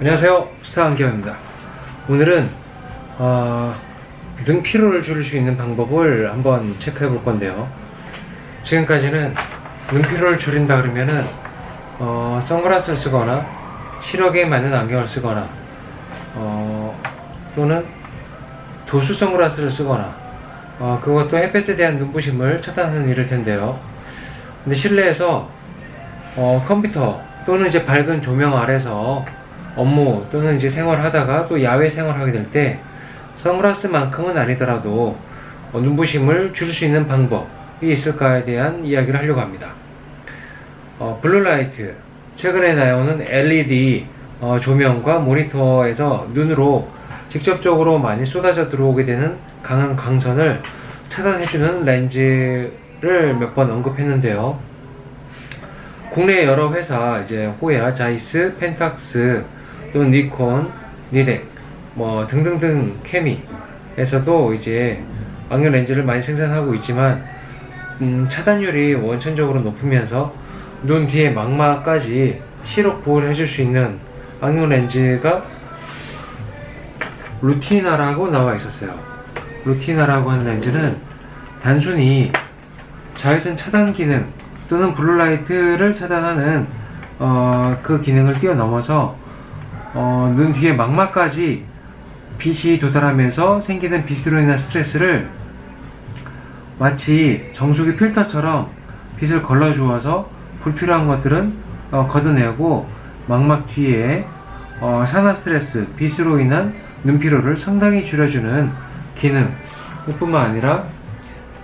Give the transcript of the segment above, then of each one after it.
안녕하세요. 스타 안경입니다. 오늘은 어, 눈 피로를 줄일 수 있는 방법을 한번 체크해 볼 건데요. 지금까지는 눈 피로를 줄인다 그러면은 어, 선글라스를 쓰거나 시력에 맞는 안경을 쓰거나 어, 또는 도수 선글라스를 쓰거나 어, 그것도 햇볕에 대한 눈부심을 차단하는 일일 텐데요. 근데 실내에서 어, 컴퓨터 또는 이제 밝은 조명 아래서 업무 또는 이제 생활하다가 또 야외 생활하게 될 때 선글라스만큼은 아니더라도 어, 눈부심을 줄일 수 있는 방법이 있을까에 대한 이야기를 하려고 합니다. 어, 블루라이트 최근에 나오는 LED 어, 조명과 모니터에서 눈으로 직접적으로 많이 쏟아져 들어오게 되는 강한 광선을 차단해주는 렌즈를 몇 번 언급했는데요. 국내 여러 회사 이제 호야, 자이스, 펜탁스, 또 니콘, 니덱, 뭐 등등등 케미에서도 이제 안경 렌즈를 많이 생산하고 있지만 음, 차단율이 원천적으로 높으면서 눈 뒤에 망막까지 시력 보호를 해줄 수 있는 안경 렌즈가 루티나라고 나와 있었어요. 루티나라고 하는 렌즈는 단순히 자외선 차단 기능 또는 블루라이트를 차단하는 어, 그 기능을 뛰어넘어서 어, 눈 뒤에 망막까지 빛이 도달하면서 생기는 빛으로 인한 스트레스를 마치 정수기 필터처럼 빛을 걸러주어서 불필요한 것들은 어, 걷어내고 망막 뒤에 어, 산화 스트레스, 빛으로 인한 눈피로를 상당히 줄여주는 기능. 뿐만 아니라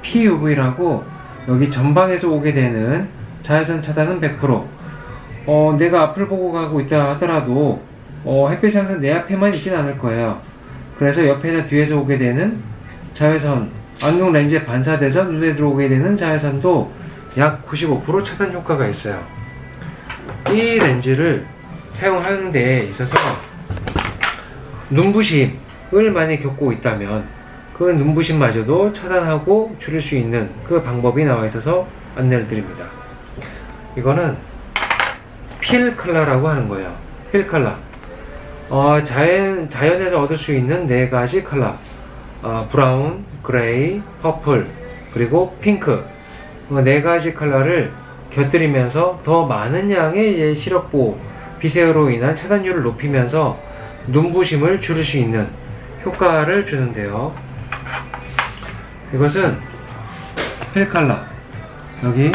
PUV라고 여기 전방에서 오게 되는 자외선 차단은 100% 어, 내가 앞을 보고 가고 있다 하더라도 어, 햇빛이 항상 내 앞에만 있진 않을 거예요. 그래서 옆에나 뒤에서 오게 되는 자외선, 안경 렌즈에 반사돼서 눈에 들어오게 되는 자외선도 약 95% 차단 효과가 있어요. 이 렌즈를 사용하는 데 있어서 눈부심을 많이 겪고 있다면 그 눈부심마저도 차단하고 줄일 수 있는 그 방법이 나와 있어서 안내를 드립니다. 이거는 필 컬러라고 하는 거예요. 필 컬러. 어, 자연, 자연에서 얻을 수 있는 네 가지 컬러. 어, 브라운, 그레이, 퍼플, 그리고 핑크. 어, 네 가지 컬러를 곁들이면서 더 많은 양의 예, 시력보, 빛으로 인한 차단율을 높이면서 눈부심을 줄일 수 있는 효과를 주는데요. 이것은 필 컬러. 여기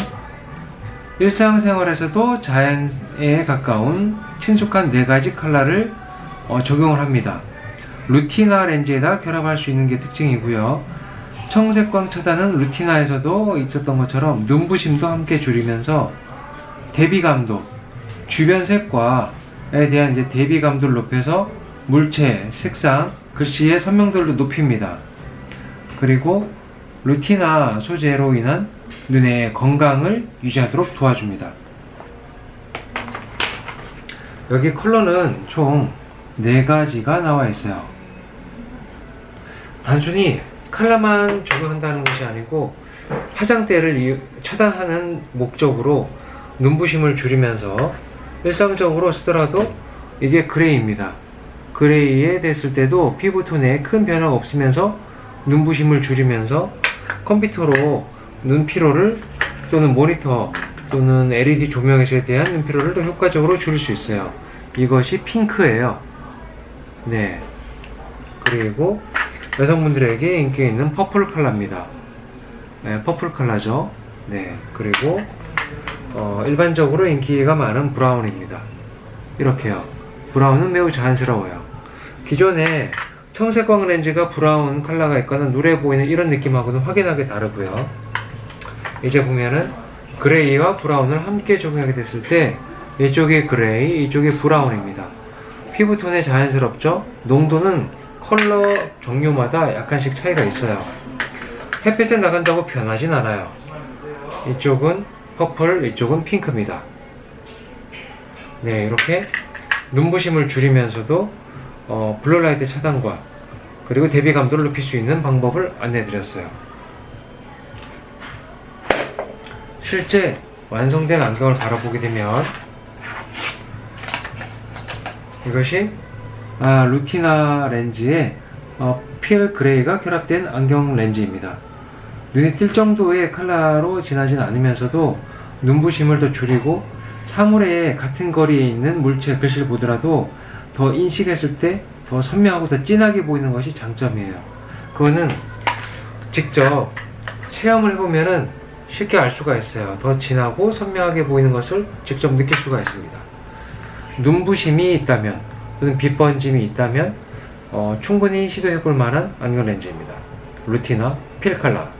일상생활에서도 자연에 가까운 친숙한 네 가지 컬러를 어, 적용을 합니다. 루티나 렌즈에다 결합할 수 있는 게 특징이고요. 청색광 차단은 루티나에서도 있었던 것처럼 눈부심도 함께 줄이면서 대비감도 주변 색과에 대한 이제 대비감도를 높여서 물체, 색상, 글씨의 선명도를 높입니다. 그리고 루티나 소재로 인한 눈의 건강을 유지하도록 도와줍니다. 여기 컬러는 총 4가지가 나와 있어요. 단순히 컬러만 적용한다는 것이 아니고 화장대를 이- 차단하는 목적으로 눈부심을 줄이면서 일상적으로 쓰더라도 이게 그레이입니다. 그레이에 됐을 때도 피부톤에 큰 변화가 없으면서 눈부심을 줄이면서 컴퓨터로 눈피로를 또는 모니터 또는 LED 조명에 대한 눈피로를 더 효과적으로 줄일 수 있어요. 이것이 핑크예요. 네. 그리고 여성분들에게 인기 있는 퍼플 컬러입니다. 네, 퍼플 컬러죠. 네. 그리고 어, 일반적으로 인기가 많은 브라운입니다. 이렇게요. 브라운은 매우 자연스러워요. 기존에 청색광 렌즈가 브라운 컬러가 있거나 누래 보이는 이런 느낌하고는 확연하게 다르고요. 이제 보면은 그레이와 브라운을 함께 적용하게 됐을 때 이쪽이 그레이, 이쪽이 브라운입니다. 피부 톤에 자연스럽죠? 농도는 컬러 종류마다 약간씩 차이가 있어요. 햇빛에 나간다고 변하진 않아요. 이쪽은 퍼플, 이쪽은 핑크입니다. 네, 이렇게 눈부심을 줄이면서도 어, 블루라이트 차단과 그리고 대비 감도를 높일 수 있는 방법을 안내드렸어요. 실제 완성된 안경을 바라보게 되면 이것이 아, 루티나 렌즈에 어, 필 그레이가 결합된 안경 렌즈입니다. 눈에 띌 정도의 컬러로 진하진 않으면서도 눈부심을 더 줄이고 사물의 같은 거리에 있는 물체 글씨를 보더라도 더 인식했을 때 더 선명하고 더 진하게 보이는 것이 장점이에요. 그거는 직접 체험을 해보면은 쉽게 알 수가 있어요. 더 진하고 선명하게 보이는 것을 직접 느낄 수가 있습니다. 눈부심이 있다면 또는 빛번짐이 있다면 어, 충분히 시도해 볼 만한 안경 렌즈입니다. 루티나 필칼라